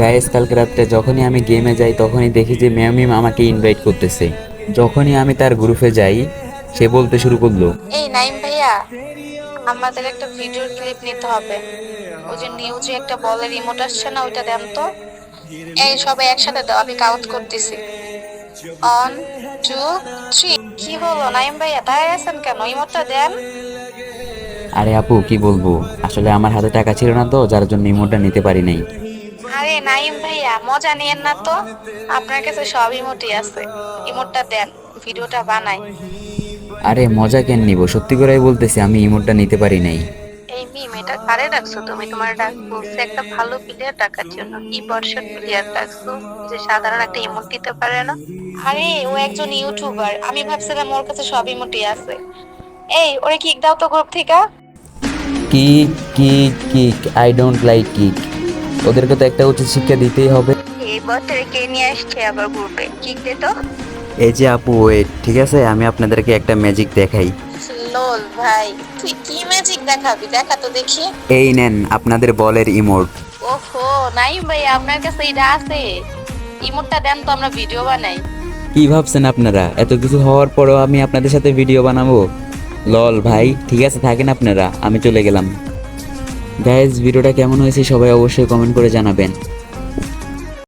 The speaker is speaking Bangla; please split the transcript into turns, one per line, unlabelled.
গাইস কালকে রাত্রে যখনই আমি গেমে যাই তখনই দেখি যে ম্যামিম আমাকে ইনভাইট করতেছে। যখনই আমি তার গ্রুপে যাই সে বলতে শুরু করল।
এই নাইম ভাইয়া আমাদের একটা ভিডিওর ক্লিপ নিতে হবে। ওই যে নিউজে একটা বলের রিমোট আসছে না ওইটা দেন তো। এই সবাই একসাথে দাও আমি কাউন্ট করতেছি। অন টু থ্রি কি হলো নাইম ভাইয়া তাই আছেন কেন? ইমোটটা দেন।
আরে আপু কি বলব? আসলে আমার হাতে টাকা ছিল না তো যার জন্য ইমোটটা নিতে পারি নাই।
আরে নাইম ভাইয়া মজা নিয়েন না তো। আপনার কাছে সব ইমোটই আছে। ইমোটটা দেন ভিডিওটা বানাই।
আরে মজা কেন নিব? সত্যি করেই বলতেছি আমি ইমোটটা নিতে পারি নাই।
এই মিম এটা কারে ডাকছো তুমি? তোমার ডাক বলছে একটা ভালো প্লেয়ার ডাকার জন্য। কি বর্ষার প্লেয়ার ডাকছো? যে সাধারণ একটা ইমোট দিতে পারে না? আরে ও একজন ইউটিউবার আমি ভাবছিলাম ওর কাছে সব ইমোটই আছে। এই ওরে কিক দাও তো গ্রুপ থেকে।
Kick kick kick I don't like kick ওদেরকে তো একটা উচিত শিক্ষা দিতেই হবে।
এই বছরে কে নিয়ে আসছে আবার গ্রুপে কিক তো?
এই যে আপু ওয়েট ঠিক আছে আমি আপনাদেরকে একটা ম্যাজিক দেখাই।
লোল ভাই তুই কি ম্যাজিক দেখাবি? দেখা তো দেখি।
এই নেন আপনাদের বলের ইমোট
ওহো নাইম ভাই আপনার কাছে এটা আছে। ইমোটটা দেন তো আমরা ভিডিও বানাই।
কি ভাবছেন আপনারা? এত কিছু হওয়ার পরেও আমি আপনাদের সাথে ভিডিও বানাবো? লল ভাই ঠিক আছে থাকেন আপনারা আমি চলে গেলাম। গাইজ ভিডিওটা কেমন হয়েছে সবাই অবশ্যই কমেন্ট করে জানাবেন।